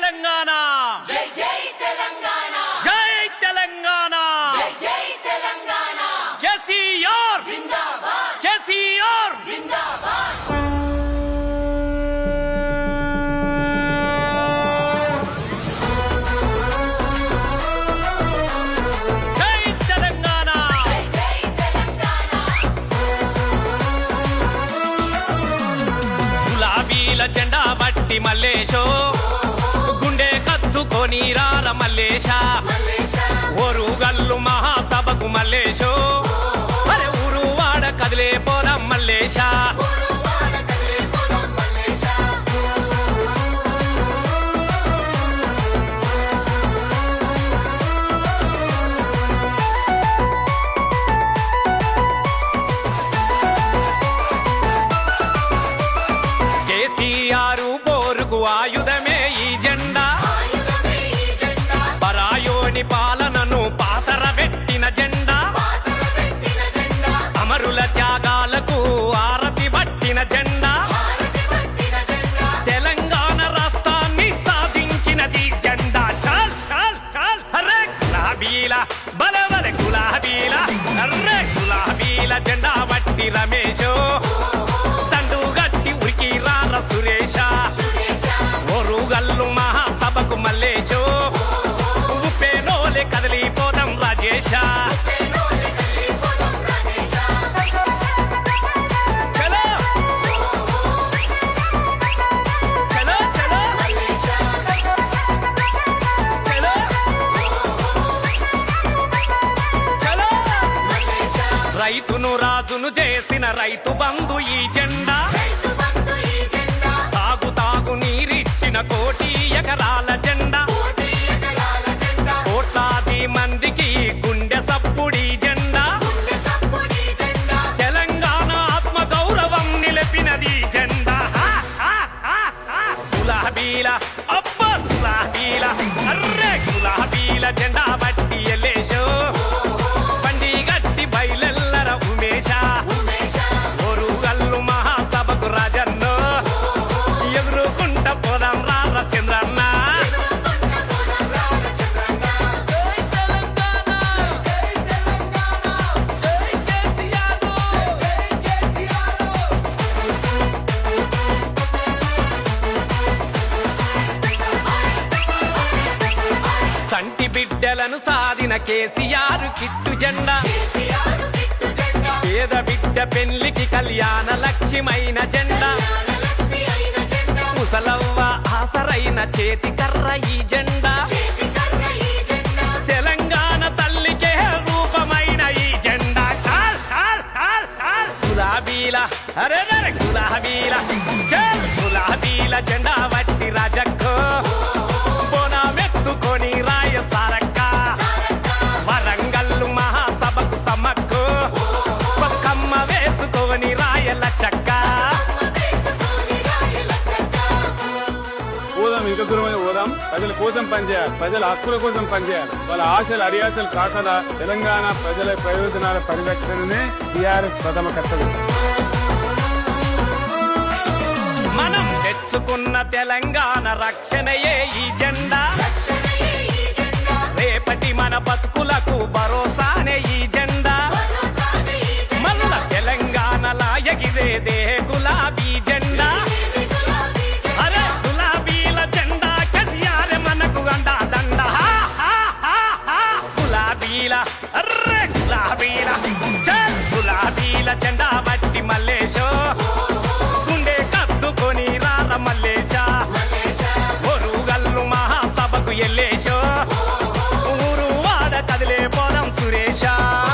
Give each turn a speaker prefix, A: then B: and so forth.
A: తెలంగాణ.
B: జై జై తెలంగాణ.
A: జై తెలంగాణ.
B: జై జై తెలంగాణ.
A: కేసీఆర్
B: జిందాబాద్.
A: కేసీఆర్
B: జిందాబాద్.
A: జెండా బట్టి మల్లేశో. తీసుకొని రార మల్లేశ.
B: మల్లేశ
A: ఓరుగల్లు మహాసభకు మల్లేశో. అరే ఊరు వాడ కదిలే పోరా మల్లేశ. పరాయోని పాలనను పాతర పెట్టిన జెండా. అమరుల త్యాగాలకు ఆరతి పట్టిన జెండా. తెలంగాణ రాష్ట్రాన్ని సాధించినది జెండా. చాల్ చాల్ చాల్. హరే గులాబీల బలవల గులాబీల. హరే గులాబీల జెండా బట్టి రమేష్ మల్లేశ రైతును రాజును చేసిన రైతు బంధు ఈ జెండా. తాగు తాగు నీరిచ్చిన కోటి సాధిన కేసీఆర్ కిట్టు జెండా. పేద బిడ్డ పెళ్ళికి కళ్యాణ లక్ష్యమైన జెండా. ముసలవ్వ ఆసరైన చేతి కర్ర ఈ జెండా. తెలంగాణ తల్లికే రూపమైన ఈ జెండా. చాల్ చాల్ చాల్ చాల్. గులాబీల అరే గులాబీల. చల్ గులాబీల జెండా వట్టి రాజక్కో. బోనామెత్తుకొని
B: మెత్తుకొని రాయస
C: పోదాం ఇంకా దూరమైన పోదాం. ప్రజల కోసం పనిచేయాలి. ప్రజల హక్కుల కోసం పనిచేయాలి. వాళ్ళ ఆశలు అడియాసలు కాకుండా తెలంగాణ ప్రజల ప్రయోజనాల పరిరక్షణనే టీఆర్ఎస్ ప్రథమ కర్తవ్యం.
A: మనం తెచ్చుకున్న తెలంగాణ రక్షణయే ఈ జెండా.
B: రక్షణయే ఈ జెండా
A: రేపటి మన బతుకులకు భరోసానే ఈ జెండా.
B: జెండా.
A: మల్ల తెలంగాణలా ఎగిరేదే గులాబీ జెండా. మహాసభకు